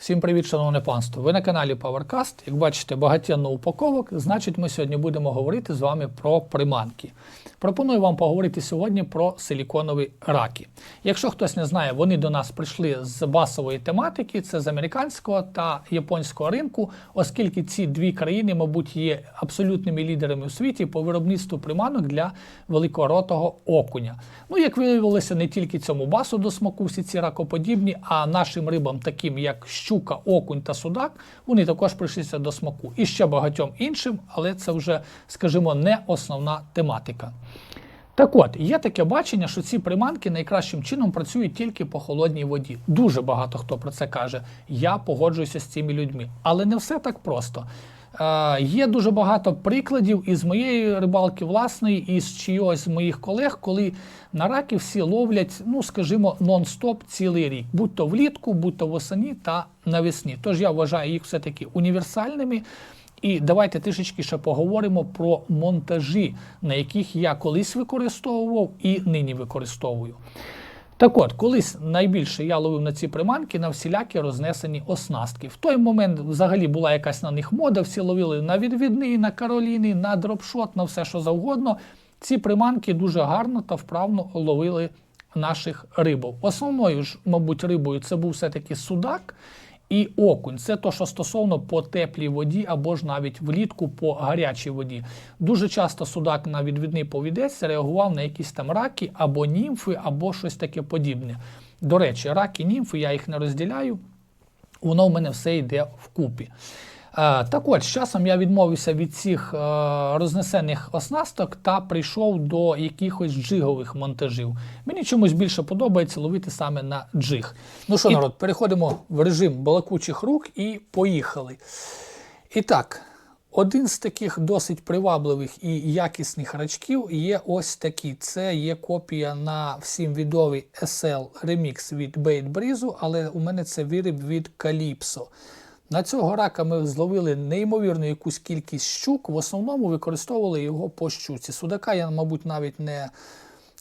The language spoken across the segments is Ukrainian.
Всім привіт, шановне панство! Ви на каналі PowerCast. Як бачите, багатенно упаковок, значить, ми сьогодні будемо говорити з вами про приманки. Пропоную вам поговорити сьогодні про силіконові раки. Якщо хтось не знає, вони до нас прийшли з басової тематики, це з американського та японського ринку, оскільки ці дві країни, мабуть, є абсолютними лідерами у світі по виробництву приманок для великоротого окуня. Ну, як виявилося, не тільки цьому басу до смаку всі ці ракоподібні, а нашим рибам, таким як щука, окунь та судак, вони також прийшлися до смаку. І ще багатьом іншим, але це вже, скажімо, не основна тематика. Так от, є таке бачення, що ці приманки найкращим чином працюють тільки по холодній воді. Дуже багато хто про це каже. Я погоджуюся з цими людьми. Але не все так просто. Є дуже багато прикладів із моєї рибалки власної, і з чийогось з моїх колег, коли на раки всі ловлять, ну скажімо, нон-стоп цілий рік, будь то влітку, будь то восені та навесні. Тож я вважаю їх все-таки універсальними. І давайте трішечки ще поговоримо про монтажі, на яких я колись використовував і нині використовую. Так от, колись найбільше я ловив на ці приманки на всілякі рознесені оснастки. В той момент взагалі була якась на них мода, всі ловили на відвідний, на кароліни, на дропшот, на все що завгодно. Ці приманки дуже гарно та вправно ловили наших рибов. Основною ж, мабуть, рибою це був все-таки судак. І окунь це то, що стосовно по теплій воді або ж навіть влітку по гарячій воді. Дуже часто судак на відвідний повідець реагував на якісь там раки або німфи, або щось таке подібне. До речі, раки, німфи, я їх не розділяю, воно в мене все йде вкупі. Е, Так от, з часом я відмовився від цих е, рознесених оснасток та прийшов до якихось джигових монтажів. Мені чомусь більше подобається ловити саме на джиг. Ну що, І- народ, переходимо в режим балакучих рук і поїхали. І так, один з таких досить привабливих і якісних рачків є ось такий. Це є копія на всім відомий SL Remix від Bait Breeze, але у мене це виріб від Calypso. На цього рака ми зловили неймовірну якусь кількість щук. В основному використовували його по щуці. Судака я, мабуть, навіть не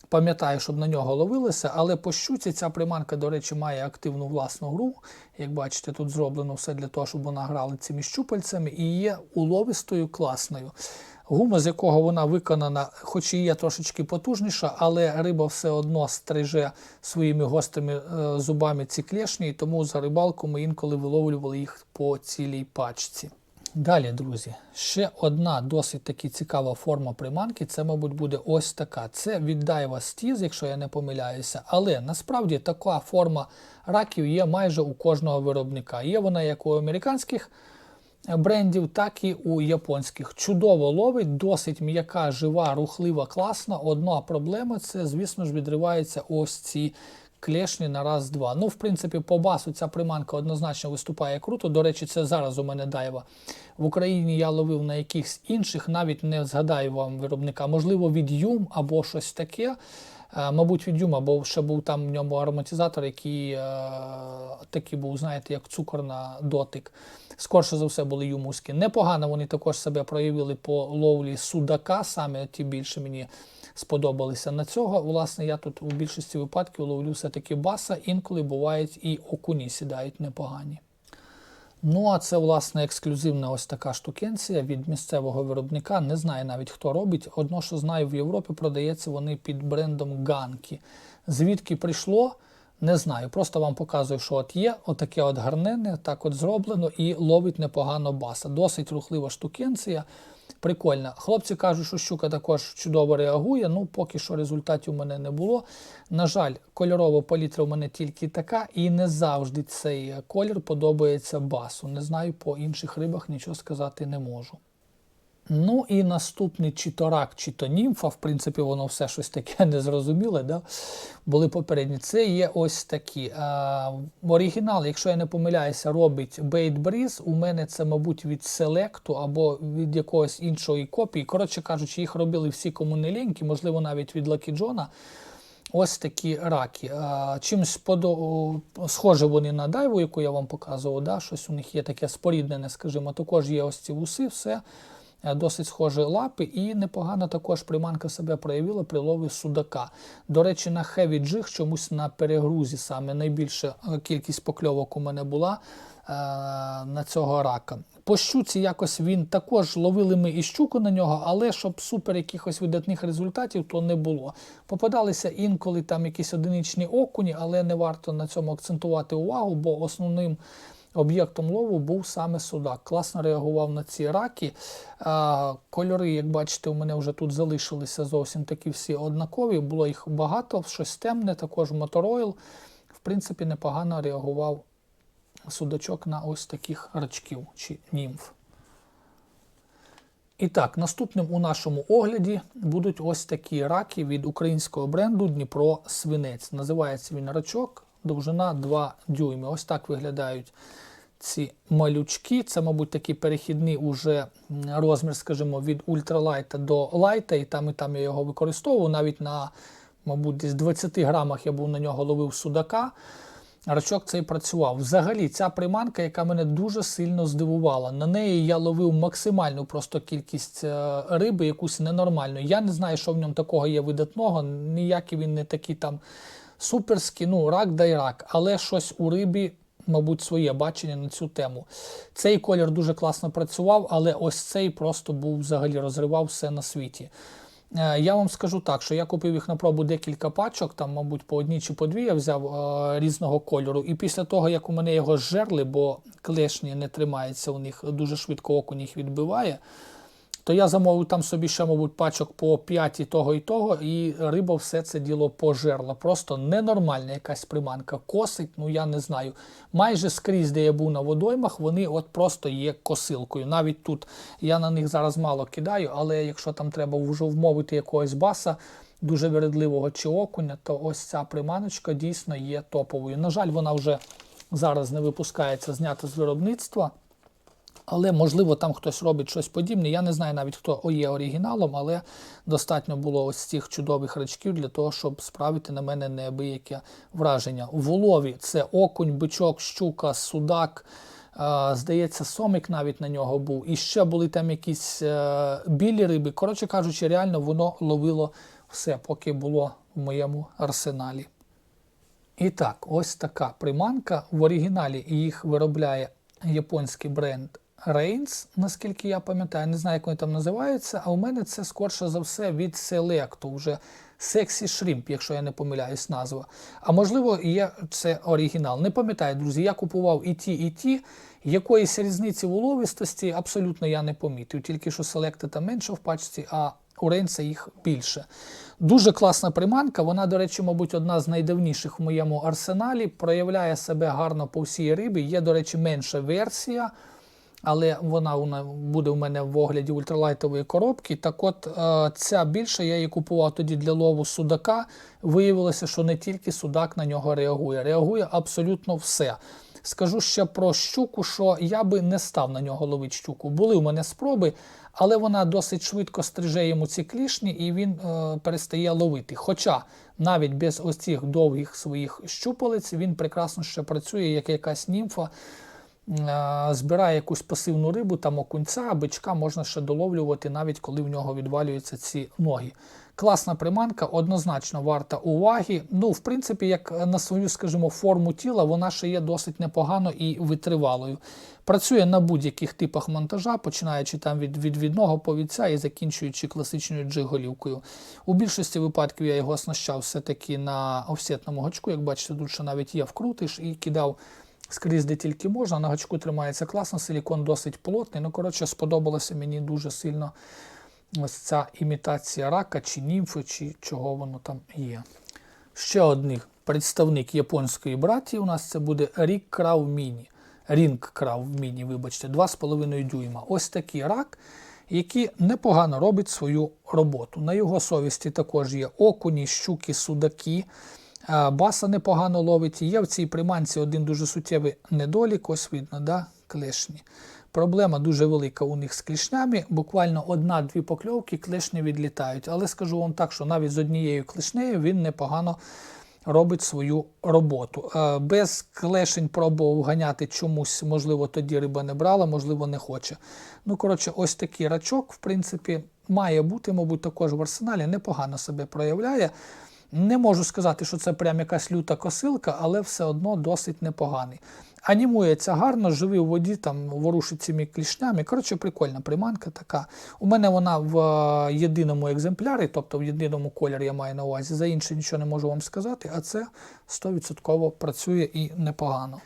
пам'ятаю, щоб на нього ловилися, але по щуці ця приманка, до речі, має активну власну гру. Як бачите, тут зроблено все для того, щоб вона грала цими щупальцями і є уловистою класною. Гума, з якого вона виконана, хоч і є трошечки потужніша, але риба все одно стриже своїми гострими е, зубами ці клешні, і тому за рибалку ми інколи виловлювали їх по цілій пачці. Далі, друзі, ще одна досить таки цікава форма приманки. Це, мабуть, буде ось така. Це від Daiwa Stiz, якщо я не помиляюся. Але насправді така форма раків є майже у кожного виробника. Є вона як у американських брендів, так і у японських. Чудово ловить, досить м'яка, жива, рухлива, класна. Одна проблема це, звісно ж, відриваються ось ці клешні на раз-два. Ну, в принципі, по басу ця приманка однозначно виступає круто. До речі, це зараз у мене дайва. В Україні я ловив на якихось інших, навіть не згадаю вам виробника. Можливо, від Юм або щось таке. Е, Мабуть, від Юма, бо ще був там в ньому ароматизатор, який е, такий був, знаєте, як цукор на дотик. Скорше за все були юмуські. Непогано вони також себе проявили по ловлі судака, саме ті більше мені сподобалися. На цього, власне, я тут у більшості випадків ловлю все-таки баса, інколи бувають і окуні сідають непогані. Ну, а це, власне, ексклюзивна ось така штукенція від місцевого виробника. Не знаю навіть хто робить. Одно, що знаю, в Європі продається вони під брендом Ганкі. Звідки прийшло, не знаю. Просто вам показую, що от є отаке от гарнене, так от зроблено і ловить непогано баса. Досить рухлива штукенція. Прикольно. Хлопці кажуть, що щука також чудово реагує. Ну, поки що результатів у мене не було. На жаль, кольорова палітра у мене тільки така, і не завжди цей колір подобається басу. Не знаю, по інших рибах нічого сказати не можу. Ну і наступний чи то рак, чи то німфа, в принципі, воно все щось таке незрозуміле. Да? Були попередні. Це є ось такі. А, оригінал, якщо я не помиляюся, робить Bait Breeze. У мене це, мабуть, від Селекту або від якогось іншої копії. Коротше кажучи, їх робили всі кому можливо, навіть від Lucky John. Ось такі раки. Чимось подо... схоже вони на дайву, яку я вам показував. Да? Щось у них є таке споріднене, скажімо, також є ось ці вуси, все. Е, досить схожі лапи, і непогано також приманка себе проявила при лові судака. До речі, на Heavy Jig чомусь на перегрузі саме найбільша е, кількість покльовок у мене була е, на цього рака. По щуці якось він також ловили ми і щуку на нього, але щоб супер якихось видатних результатів, то не було. Попадалися інколи там якісь одиничні окуні, але не варто на цьому акцентувати увагу, бо основним об'єктом лову був саме судак. Класно реагував на ці раки. Кольори, як бачите, у мене вже тут залишилися зовсім такі всі однакові. Було їх багато, щось темне, також моторойл. В принципі, непогано реагував судачок на ось таких рачків чи німф. І так, наступним у нашому огляді будуть ось такі раки від українського бренду Дніпро Свинець. Називається він рачок, довжина 2 дюйми. Ось так виглядають ці малючки. Це, мабуть, такий перехідний уже розмір, скажімо, від ультралайта до лайта, і там і там я його використовував. Навіть на, мабуть, десь 20 грамах я був на нього ловив судака. Рачок цей працював. Взагалі, ця приманка, яка мене дуже сильно здивувала. На неї я ловив максимальну просто кількість е, риби, якусь ненормальну. Я не знаю, що в ньому такого є видатного. Ніякий він не такий там суперський, ну рак да рак, але щось у рибі. Мабуть, своє бачення на цю тему. Цей колір дуже класно працював, але ось цей просто був взагалі розривав все на світі. Е, Я вам скажу так, що я купив їх на пробу декілька пачок, там, мабуть, по одній чи по дві я взяв е, різного кольору. І після того, як у мене його зжерли, бо клешні не тримаються у них, дуже швидко окунь їх відбиває, то я замовив там собі ще, мабуть, пачок по 5 і того і того, і риба все це діло пожерла. Просто ненормальна якась приманка. Косить, ну я не знаю. Майже скрізь, де я був на водоймах, вони от просто є косилкою. Навіть тут я на них зараз мало кидаю, але якщо там треба вже вмовити якогось баса, дуже вередливого чи окуня, то ось ця приманочка дійсно є топовою. На жаль, вона вже зараз не випускається знята з виробництва. Але, можливо, там хтось робить щось подібне. Я не знаю навіть, хто є оригіналом, але достатньо було ось цих чудових рачків для того, щоб справити на мене неабияке враження. В улові це окунь, бичок, щука, судак. Здається, сомик навіть на нього був. І ще були там якісь е, білі риби. Коротше кажучи, реально воно ловило все, поки було в моєму арсеналі. І так, ось така приманка. В оригіналі їх виробляє японський бренд Reigns, наскільки я пам'ятаю. Не знаю, як вони там називаються, а у мене це скорше за все від Selecto, вже Sexy Shrimp, якщо я не помиляюсь, назва. А можливо, є це оригінал. Не пам'ятаю, друзі, я купував і ті, і ті. Якоїсь різниці в уловистості абсолютно я не помітив. Тільки що Selecta там менше в пачці, а у Рейнса їх більше. Дуже класна приманка. Вона, до речі, мабуть, одна з найдавніших в моєму арсеналі. Проявляє себе гарно по всій рибі. Є, до речі, менша версія, але вона у на- буде у мене в огляді ультралайтової коробки. Так от е, ця більша, я її купував тоді для лову судака. Виявилося, що не тільки судак на нього реагує, реагує абсолютно все. Скажу ще про щуку, що я би не став на нього ловити щуку. Були у мене спроби, але вона досить швидко стриже йому ці клішні і він е, перестає ловити. Хоча навіть без ось довгих своїх щупалець він прекрасно ще працює, як якась німфа. Е, Збирає якусь пасивну рибу, там окунця, бичка можна ще доловлювати, навіть коли в нього відвалюються ці ноги. Класна приманка, однозначно варта уваги. Ну, в принципі, як на свою, скажімо, форму тіла, вона ще є досить непогано і витривалою. Працює на будь-яких типах монтажа, починаючи там від відвідного повідця і закінчуючи класичною джиголівкою. У більшості випадків я його оснащав все-таки на офсетному гачку. Як бачите, тут ще навіть є вкрутиш і кидав скрізь, де тільки можна. На гачку тримається класно, силікон досить плотний. Ну, коротше, сподобалося мені дуже сильно ось ця імітація рака, чи німфи, чи чого воно там є. Ще один представник японської братії у нас це буде Рік Крав Міні. Рінг Крав Міні, вибачте, 2,5 дюйма. Ось такий рак, який непогано робить свою роботу. На його совісті також є окуні, щуки, судаки. Баса непогано ловить. Є в цій приманці один дуже суттєвий недолік, ось видно, да? клешні. Проблема дуже велика у них з клешнями. Буквально одна-дві покльовки клешні відлітають. Але скажу вам так, що навіть з однією клешнею він непогано робить свою роботу. Без клешень пробував ганяти чомусь, можливо, тоді риба не брала, можливо, не хоче. Ну, коротше, ось такий рачок, в принципі, має бути, мабуть, також в арсеналі, непогано себе проявляє. Не можу сказати, що це прям якась люта косилка, але все одно досить непоганий. Анімується гарно, живий у воді, там ворушить цими клішнями. Коротше, прикольна приманка така. У мене вона в е, єдиному екземплярі, тобто в єдиному кольорі я маю на увазі. За інше нічого не можу вам сказати, а це 100% працює і непогано.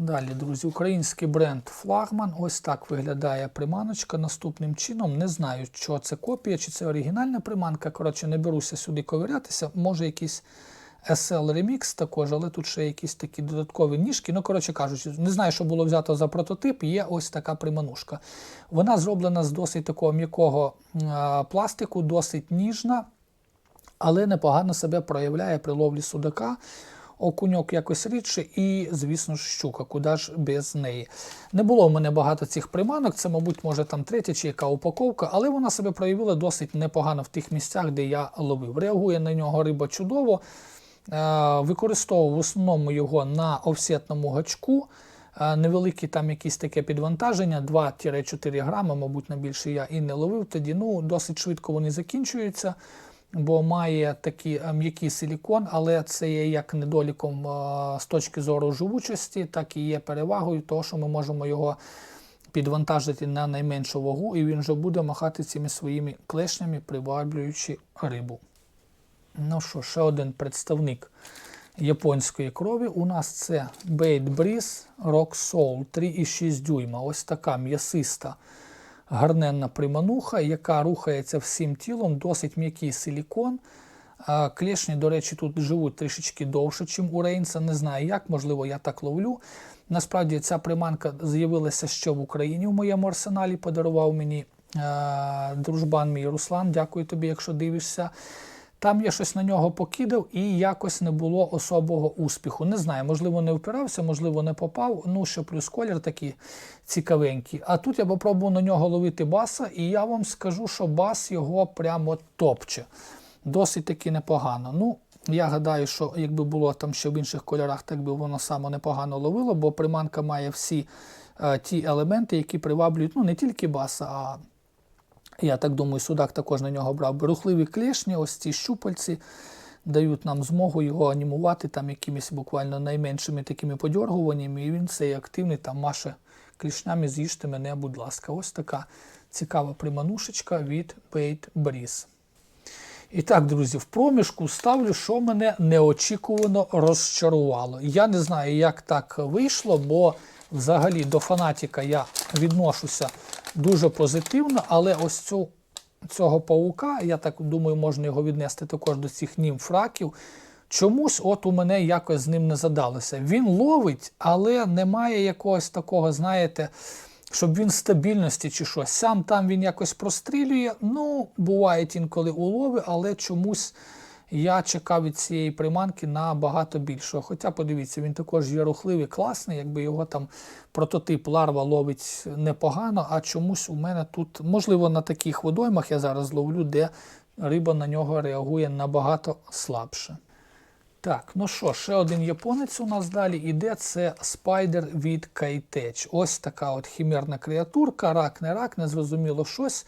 Далі, друзі, український бренд Флагман. Ось так виглядає приманочка наступним чином. Не знаю, що це копія, чи це оригінальна приманка. Коротше, не беруся сюди ковирятися. Може, якийсь SL Remix також, але тут ще якісь такі додаткові ніжки. Ну, коротше кажучи, не знаю, що було взято за прототип. Є ось така приманушка. Вона зроблена з досить такого м'якого пластику, досить ніжна, але непогано себе проявляє при ловлі судака. Окуньок якось рідше і, звісно ж, щука, куди ж без неї. Не було в мене багато цих приманок, це, мабуть, може там третя чи яка упаковка, але вона себе проявила досить непогано в тих місцях, де я ловив. Реагує на нього риба чудово. Е, Використовував в основному його на офсетному гачку. Е, Невеликі там якісь таке підвантаження, 2-4 грами, мабуть, на більше я і не ловив тоді. Ну, досить швидко вони закінчуються, бо має такий е, м'який силікон, але це є як недоліком е, з точки зору живучості, так і є перевагою, того, що ми можемо його підвантажити на найменшу вагу, і він вже буде махати цими своїми клешнями, приваблюючи рибу. Ну що, ще один представник японської крові. У нас це Bait Breeze Rock Soul 3,6 дюйма. Ось така м'ясиста гарненна примануха, яка рухається всім тілом, досить м'який силікон. Клешні, до речі, тут живуть трішечки довше, ніж у Рейнса. Не знаю як, можливо, я так ловлю. Насправді ця приманка з'явилася ще в Україні в моєму арсеналі. Подарував мені е, дружбан мій Руслан. Дякую тобі, якщо дивишся. Там я щось на нього покидав і якось не було особого успіху. Не знаю, можливо, не впирався, можливо, не попав. Ну, що плюс колір такий цікавенький. А тут я попробував на нього ловити баса, і я вам скажу, що бас його прямо топче. Досить таки непогано. Ну, я гадаю, що якби було там ще в інших кольорах, так би воно само непогано ловило, бо приманка має всі е, ті елементи, які приваблюють ну, не тільки баса, а я так думаю, судак також на нього брав. Рухливі клешні, ось ці щупальці дають нам змогу його анімувати там якимись буквально найменшими такими подьоргуваннями, і він цей активний там маше клішнями, з'їжте мене, будь ласка. Ось така цікава приманушечка від Bait Breeze. І так, друзі, в проміжку ставлю, що мене неочікувано розчарувало. Я не знаю, як так вийшло, бо взагалі до фанатіка я відношуся дуже позитивно, але ось цю, цього паука, я так думаю, можна його віднести також до цих німфраків. Чомусь от у мене якось з ним не задалося. Він ловить, але немає якогось такого, знаєте, щоб він стабільності чи щось. Сам там він якось прострілює. Ну, бувають інколи улови, але чомусь я чекав від цієї приманки набагато більшого. Хоча, подивіться, він також є рухливий, класний, якби його там прототип ларва ловить непогано, а чомусь у мене тут, можливо, на таких водоймах я зараз ловлю, де риба на нього реагує набагато слабше. Так, ну що, ще один японець у нас далі іде. Це спайдер від Кайтеч. Ось така от хімерна креатурка, рак, не рак, незрозуміло щось.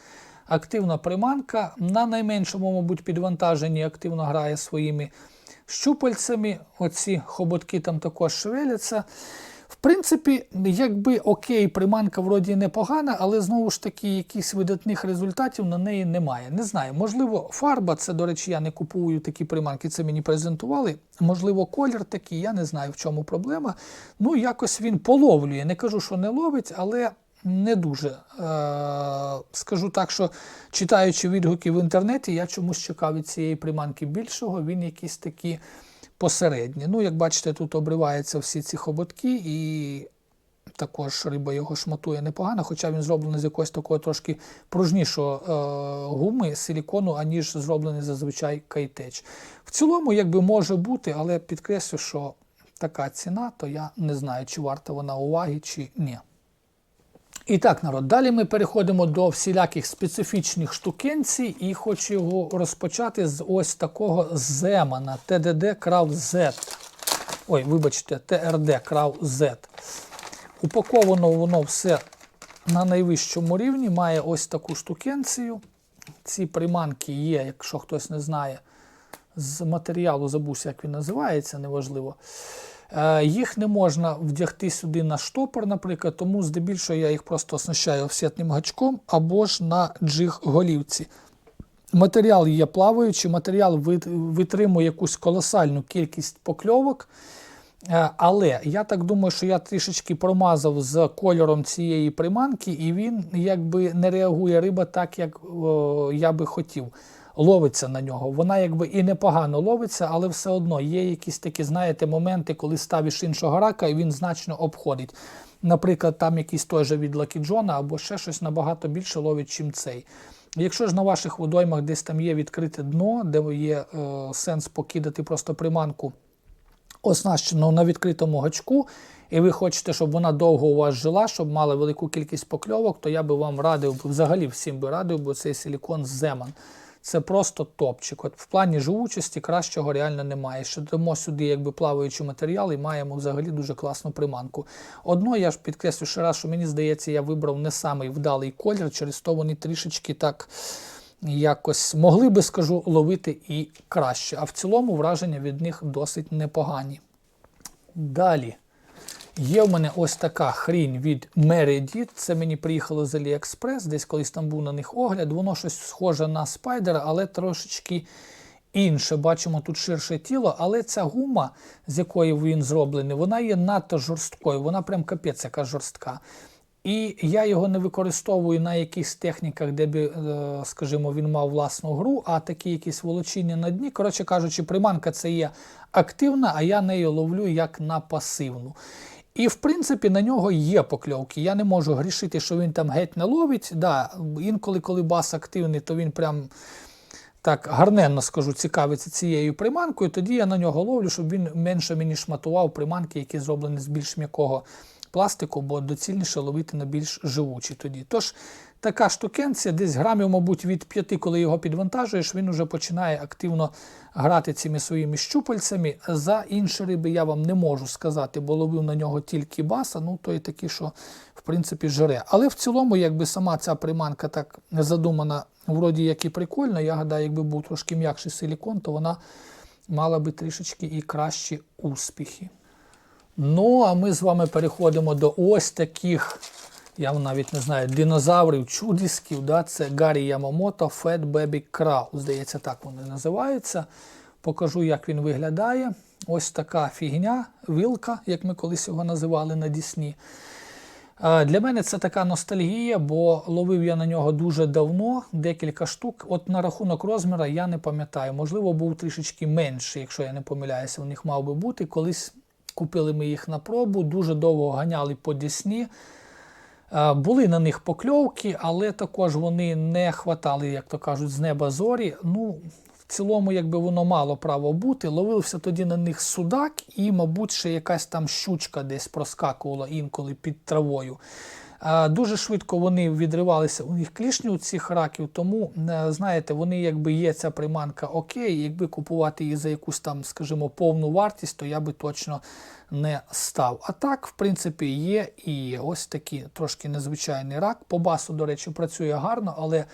Активна приманка. На найменшому, мабуть, підвантаженні активно грає своїми щупальцями. Оці хоботки там також шевеляться. В принципі, якби окей, приманка вроді непогана, але знову ж таки якихось видатних результатів на неї немає. Не знаю, можливо, фарба, це, до речі, я не купую такі приманки, це мені презентували. Можливо, колір такий, я не знаю, в чому проблема. Ну, якось він половлює. Не кажу, що не ловить, але не дуже. Е, Скажу так, що читаючи відгуки в інтернеті, я чомусь чекав від цієї приманки більшого, він якийсь такий посередні. Ну, як бачите, тут обриваються всі ці хоботки, і також риба його шматує непогано, хоча він зроблений з якогось такого трошки пружнішого е, гуми, силікону, аніж зроблений зазвичай кайтеч. В цілому, якби може бути, але підкреслю, що така ціна, то я не знаю, чи варта вона уваги, чи ні. І так, народ, далі ми переходимо до всіляких специфічних штукенцій і хочу його розпочати з ось такого Земана TDD Крав Z. Ой, вибачте, TRD Крав Z. Упаковано воно все на найвищому рівні, має ось таку штукенцію. Ці приманки є, якщо хтось не знає, з матеріалу забувся, як він називається, неважливо. Е, Їх не можна вдягти сюди на штопор, наприклад, тому здебільшого я їх просто оснащаю офсетним гачком або ж на джиг-голівці. Матеріал є плаваючий, матеріал витримує якусь колосальну кількість покльовок. Е, Але я так думаю, що я трішечки промазав з кольором цієї приманки, і він якби не реагує риба так, як о, я би хотів. Ловиться на нього. Вона якби і непогано ловиться, але все одно є якісь такі, знаєте, моменти, коли ставиш іншого рака, і він значно обходить. Наприклад, там якийсь той же від John або ще щось набагато більше ловить, чим цей. Якщо ж на ваших водоймах десь там є відкрите дно, де є е, сенс покидати просто приманку оснащену на відкритому гачку, і ви хочете, щоб вона довго у вас жила, щоб мала велику кількість покльовок, то я би вам радив, взагалі всім би радив, бо цей силікон Земан. Це просто топчик. От в плані живучості кращого реально немає. Ще дамо сюди якби плаваючий матеріал і маємо взагалі дуже класну приманку. Одно я ж підкреслю ще раз, що мені здається, я вибрав не самий вдалий колір, через то вони трішечки так якось могли би, скажу, ловити і краще. А в цілому враження від них досить непогані. Далі. Є в мене ось така хрінь від Meredith. Це мені приїхало з AliExpress, десь колись там був на них огляд. Воно щось схоже на спайдера, але трошечки інше. Бачимо тут ширше тіло, але ця гума, з якої він зроблений, вона є надто жорсткою. Вона прям капець яка жорстка. І я його не використовую на якихось техніках, де би, е, скажімо, він мав власну гру, а такі якісь волочіння на дні. Коротше кажучи, приманка це є активна, а я нею ловлю як на пасивну. І, в принципі, на нього є покльовки. Я не можу грішити, що він там геть не ловить. Да, інколи, коли бас активний, то він прям так гарненно скажу, цікавиться цією приманкою. Тоді я на нього ловлю, щоб він менше мені шматував приманки, які зроблені з більш м'якого пластику, бо доцільніше ловити на більш живучі тоді. Тож така штукенція, десь грамів, мабуть, від п'яти, коли його підвантажуєш, він вже починає активно грати цими своїми щупальцями. За інші риби я вам не можу сказати, бо ловив на нього тільки баса, ну той такий, що в принципі жере. Але в цілому, якби сама ця приманка так задумана, вроді як і прикольно, я гадаю, якби був трошки м'якший силікон, то вона мала би трішечки і кращі успіхи. Ну, а ми з вами переходимо до ось таких, я навіть не знаю, динозаврів, чудісків. Да? Це Гаррі Ямамото Fat Baby Crow. Здається, так вони називаються. Покажу, як він виглядає. Ось така фігня, вілка, як ми колись його називали на Дісні. Для мене це така ностальгія, бо ловив я на нього дуже давно, декілька штук. От на рахунок розміра я не пам'ятаю. Можливо, був трішечки менший, якщо я не помиляюся, у них мав би бути. Колись Купили ми їх на пробу, дуже довго ганяли по Дісні. Е, Були на них покльовки, але також вони не хватали, як то кажуть, з неба зорі. Ну, в цілому, якби воно мало право бути. Ловився тоді на них судак, і, мабуть, ще якась там щучка десь проскакувала інколи під травою. Дуже швидко вони відривалися у них клішні у цих раків, тому, е, знаєте, вони якби є ця приманка окей, якби купувати її за якусь там, скажімо, повну вартість, то я би точно не став. А так, в принципі, є і ось такий трошки незвичайний рак. По басу, до речі, працює гарно, але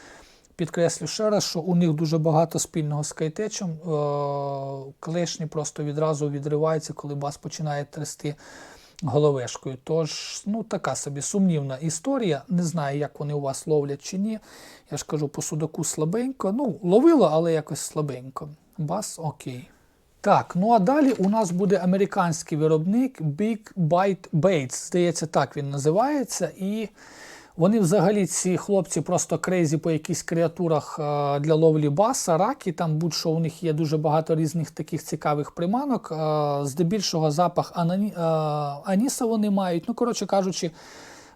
підкреслю ще раз, що у них дуже багато спільного з кайтечем. Е, Клешні просто відразу відриваються, коли бас починає трясти головешкою. Тож, ну така собі сумнівна історія. Не знаю, як вони у вас ловлять чи ні. Я ж кажу, по судаку слабенько. Ну, ловило, але якось слабенько. Бас окей. Так, ну а далі у нас буде американський виробник Big Bite Baits. Здається, так він називається. І вони взагалі, ці хлопці, просто крейзі по якихось креатурах е, для ловлі баса, раки. Там будь-що у них є дуже багато різних таких цікавих приманок. Е, Здебільшого запах анані, е, аніса вони мають. Ну, коротше кажучи,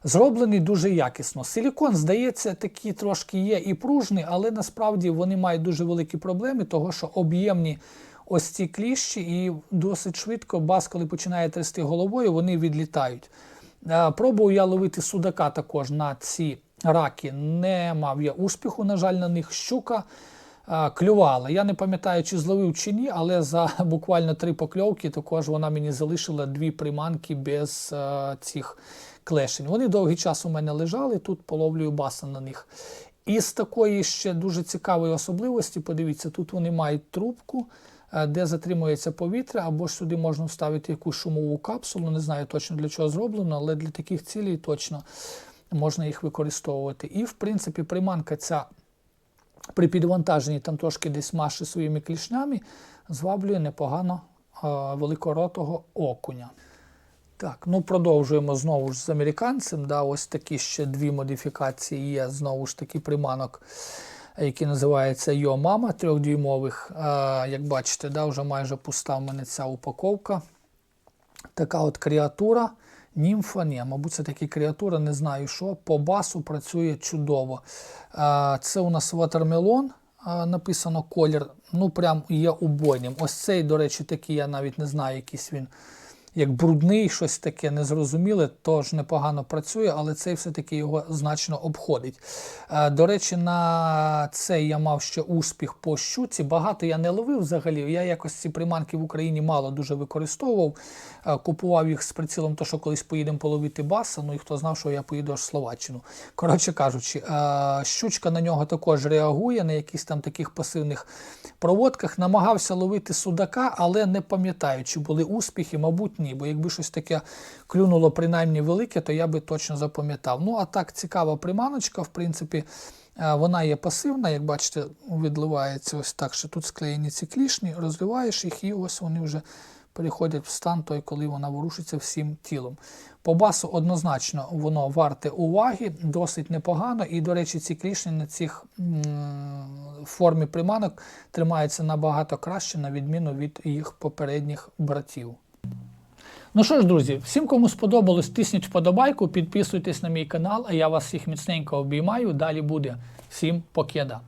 зроблений дуже якісно. Силікон, здається, такий трошки є і пружний, але насправді вони мають дуже великі проблеми, того що об'ємні. Ось ці кліщі, і досить швидко бас, коли починає трясти головою, вони відлітають. Е, Пробував я ловити судака також на ці раки. Не мав я успіху, на жаль, на них щука е, клювала. Я не пам'ятаю, чи зловив чи ні, але за буквально три покльовки також вона мені залишила дві приманки без е, цих клешень. Вони довгий час у мене лежали, тут половлюю баса на них. І з такої ще дуже цікавої особливості, подивіться, тут вони мають трубку, де затримується повітря, або ж сюди можна вставити якусь шумову капсулу. Не знаю точно для чого зроблено, але для таких цілей точно можна їх використовувати. І, в принципі, приманка ця при підвантаженні там трошки десь маші своїми клішнями, зваблює непогано е, великоротого окуня. Так, ну продовжуємо знову ж з американцем. Да, ось такі ще дві модифікації є знову ж таки приманок, які називаються Йо Мама трьохдюймових. Як бачите, да, вже майже пуста в мене ця упаковка. Така от креатура. Німфа, ні, мабуть, це такі креатура, не знаю що. По басу працює чудово. Це у нас ватермелон, написано колір. Ну, прям є убойним. Ось цей, до речі, такий, я навіть не знаю, якийсь він як брудний, щось таке незрозуміле, тож непогано працює, але цей все-таки його значно обходить. Е, До речі, на цей я мав ще успіх по щуці. Багато я не ловив взагалі. Я якось ці приманки в Україні мало дуже використовував. Е, Купував їх з прицілом, то що колись поїдемо половити баса. Ну і хто знав, що я поїду аж в Словаччину. Коротше кажучи, е, щучка на нього також реагує на якісь там таких пасивних проводках. Намагався ловити судака, але не пам'ятаю, чи були успіхи, мабуть, ні. Бо якби щось таке клюнуло принаймні велике, то я би точно запам'ятав. Ну, а так цікава приманочка, в принципі. е, Вона є пасивна, як бачите, відливається ось так, що тут склеєні ці клішні, розливаєш їх, і ось вони вже переходять в стан той, коли вона ворушиться всім тілом. По басу однозначно воно варте уваги, досить непогано. І, до речі, ці клішні на цих формі приманок тримаються набагато краще, на відміну від їх попередніх братів. Ну що ж, друзі, всім, кому сподобалось, тисніть вподобайку, підписуйтесь на мій канал, а я вас всіх міцненько обіймаю. Далі буде. Всім покеда.